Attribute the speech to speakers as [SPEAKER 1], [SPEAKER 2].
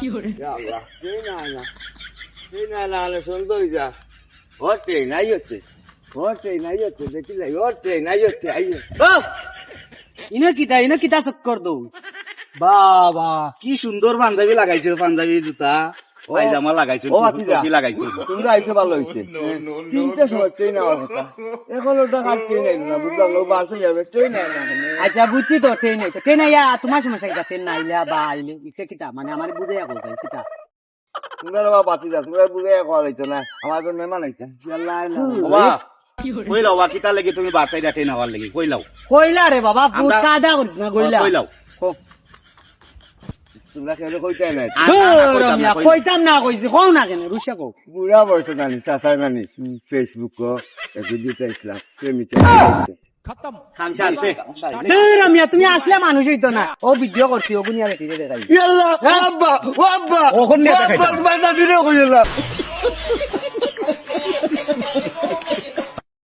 [SPEAKER 1] আল্লাহ train আয় না train আয় না হলে সুন্দর যা ও ট্রেন আই হচ্ছে ও ট্রেন আই হচ্ছে দেখি যাই ও ট্রেন আই হচ্ছে আই
[SPEAKER 2] বাবা কি সুন্দর পাঞ্জাবি লাগাইছে পাঞ্জাবি জুতা। পায়জামা লাগাইছে
[SPEAKER 1] ও আতিজা
[SPEAKER 2] টুপি লাগাইছে
[SPEAKER 1] তোমরা আইসে ভালো হয়েছে। তিনটার সময় ট্রেন আমার কথা। এখন ওটা ট্রেন আইলো না বুঝলাম ও বাসে যাবে ট্রেন
[SPEAKER 2] আচ্ছা বুঝছি তো ট্রেন আইতো ট্রেন আইয়া তোমার সমস্যা কিতা ট্রেন না আইলে বা আইলে ইকে কিতা মানে আমার বুঝে কইতা কিতা
[SPEAKER 1] তোমরা বাবা বাঁচি যা তোমরা বুঝে না। আমার তো মেহমান আইতা।
[SPEAKER 3] বাবা কই লাও কিতা লাগি তুমি বাসাই ডাটে নাওয়ার লাগি? কই লাও?
[SPEAKER 2] কইলা রে বাবা বহুত কাদা করিস না কইলা
[SPEAKER 3] কই লাও?
[SPEAKER 1] তোমরা কেন কইতে নাই
[SPEAKER 2] কইতাম না কইছি কও না কেন রুশা কও
[SPEAKER 1] বুড়া বয়স জানি চাচাই মানি ফেসবুক একটু দিতে ইসলাম
[SPEAKER 2] তুমি আসলে মানুষ হইতো না ও ভিডিও করছি ওগুনিয়া দেখাই